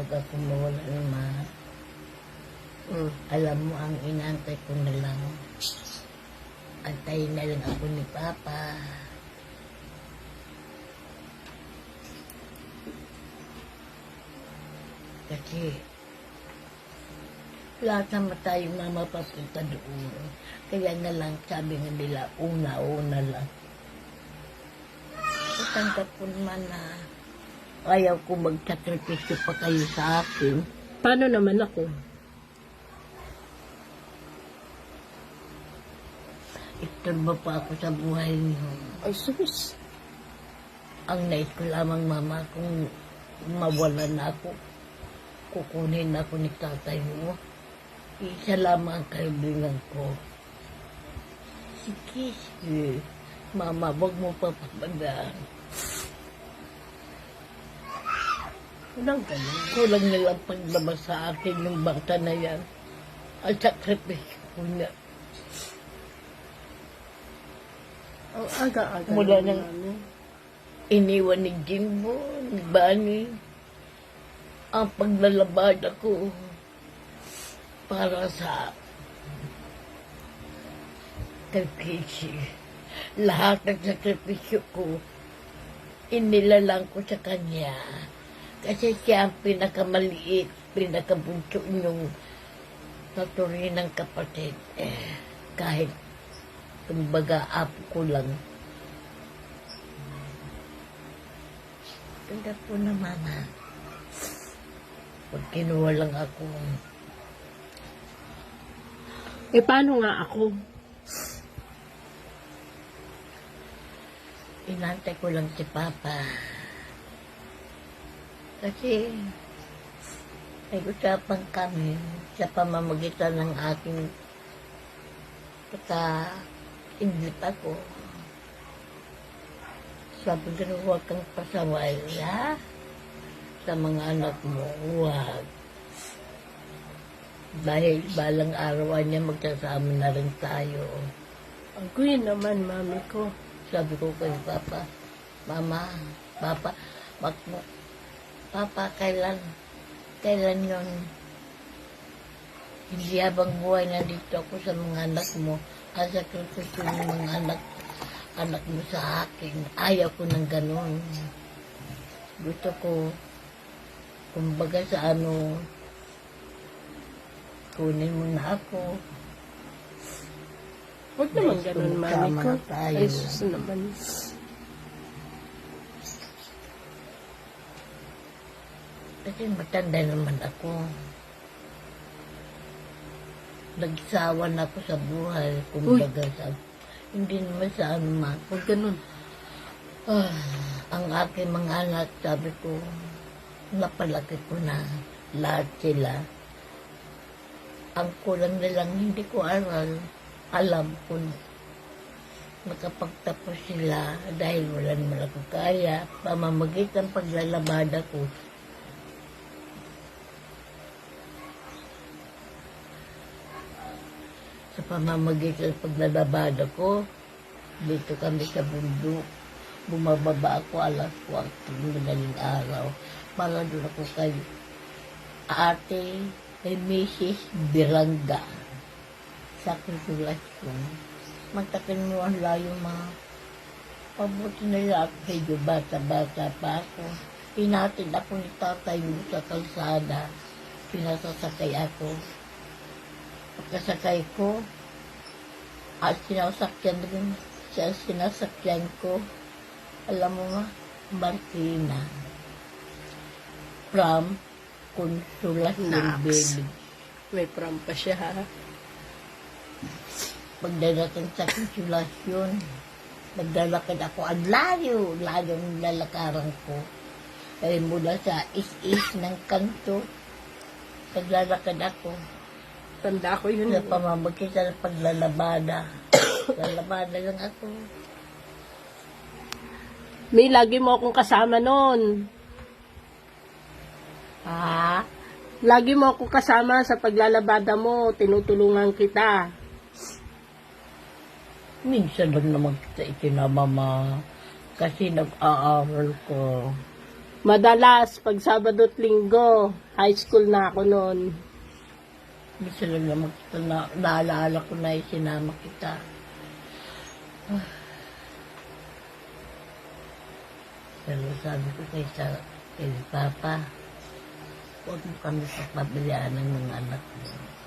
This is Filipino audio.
pag ako mawala ng ma, Mm. alam mo ang inaantay ko na lang. Antayin na lang ako ni Papa. Kasi lahat naman tayo mama papunta doon. Kaya na lang sabi nga nila, una-una lang. Itanggap ko naman na ayaw ko magsakripisyo pa kayo sa akin. Paano naman ako? Iturbo pa ako sa buhay niyo. Ay, sus. Ang nais ko lamang, mama, kung mawala na ako, kukunin ako ni tatay mo. Isa lamang ang kaibigan ko. Sige, sige. Mama, wag mo papapadaan. Walang ganun. Kulang na lang paglabas sa akin yung bata na yan. Ang sakripisyo ko niya. Ang aga-aga. Mula naman nang- namin. Iniwan ni Jimbo, ni Bani, ang paglalabad ako para sa Casey. Lahat ng sakripisyo ko, inilalang ko sa kanya. Kasi siya ang pinakamaliit, pinakabunso niyong natuloy ng kapatid. Eh, kahit kumbaga apo ko lang. Ganda po na mama. Pag kinuha lang ako, Eh, paano nga ako? inantay ko lang si Papa. Kasi, may usapan kami sa pamamagitan ng aking pagka indip ako. Sabi ko, huwag kang pasaway, ha? Sa mga anak mo, huwag. Dahil balang araw niya magsasama na rin tayo. Ang queen naman, mami ko. Sabi ko kay Papa, Mama, Papa, mo. Papa, kailan, kailan yon Hindi habang buhay na dito ako sa mga anak mo. Asa ko gusto ng mga anak, anak mo sa akin. Ayaw ko ng ganun. Gusto ko, kumbaga sa ano, kunin mo na ako. Huwag naman ganun, mami ko. Ay, sus naman. Kasi matanda naman ako. Nagsawa na ako sa buhay. Kumbaga sa... Hindi naman sa ano man. Huwag ganun. Ah, ang aking mga anak, sabi ko, napalaki ko na lahat sila. Ang kulang na lang, hindi ko aral. Alam ko nakapagtapos sila dahil wala naman ako kaya. Pamamagitan paglalabada ko, sa pamamagitan ng paglalabada ko, dito kami sa bundok. Bumababa ako alas 4 ng araw para doon ako kay ate, kay Mrs. Biranga sa konsulasyon. Magtakin mo ang layo mga pabuti na lahat kayo bata-bata pa ako. Pinatid ako ni tatay mo sa kalsada. Pinasasakay ako. Pagkasakay ko, at sinasakyan rin siya sinasakyan ko. Alam mo nga, Martina. From Nax. Village. May pram pa siya, ha? Pagdadating sa konsulasyon, naglalakad ako. Ang layo, layo ng lalakaran ko. Kaya mula sa is-is ng kanto, naglalakad ako. Tanda ko yun. Sa pamamagitan ng paglalabada. Lalabada lang ako. May lagi mo akong kasama noon. Ha? Lagi mo akong kasama sa paglalabada mo. Tinutulungan kita. Minsan lang naman kita itinama ma. Kasi nag-aaral ko. Madalas, pag Sabado at Linggo, high school na ako noon. Gusto lang na makita na, naalala ko na yung sinama kita. Pero sabi ko kay, sa, kay Papa, huwag mo kami papabayaan ng mga anak mo.